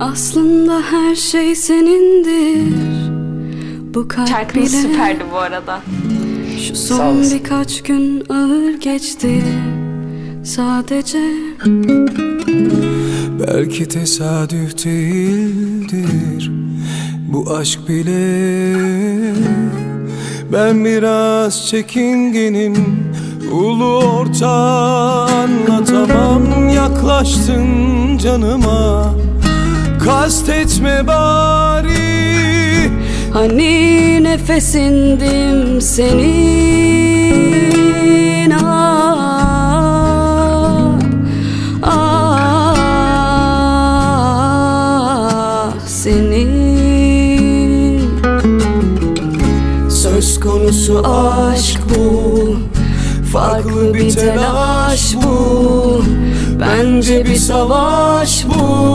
Aslında her şey senindir. Bu kalp Şarkınız bile süperdi bu arada. Şu son olasın. birkaç gün ağır geçti. Sadece Belki tesadüf değildir. Bu aşk bile. Ben biraz çekingenim Ulu orta anlatamam. Yaklaştın canıma Kastetme bari. Hani nefesindim senin ah, ah, senin. Söz konusu aşk bu Farklı bir telaş bu. Bence bir savaş bu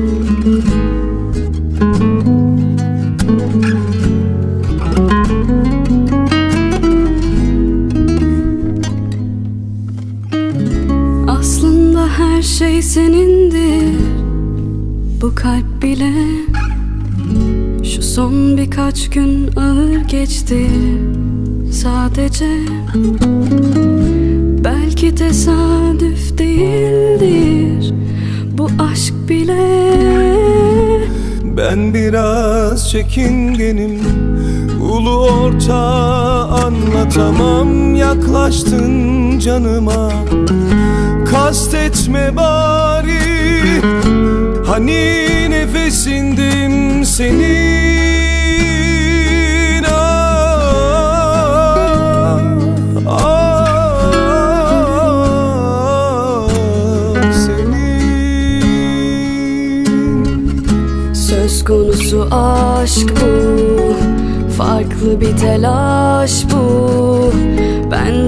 her şey senindir. Bu kalp bile Şu son birkaç gün ağır geçti. Sadece Belki tesadüf değildir. Bu aşk bile Ben biraz çekingenim. Ulu orta anlatamam Yaklaştın canıma. Kastetme bari. Hani nefesindim senin. Ah, ah, senin. Söz konusu aşk bu. Farklı bir telaş bu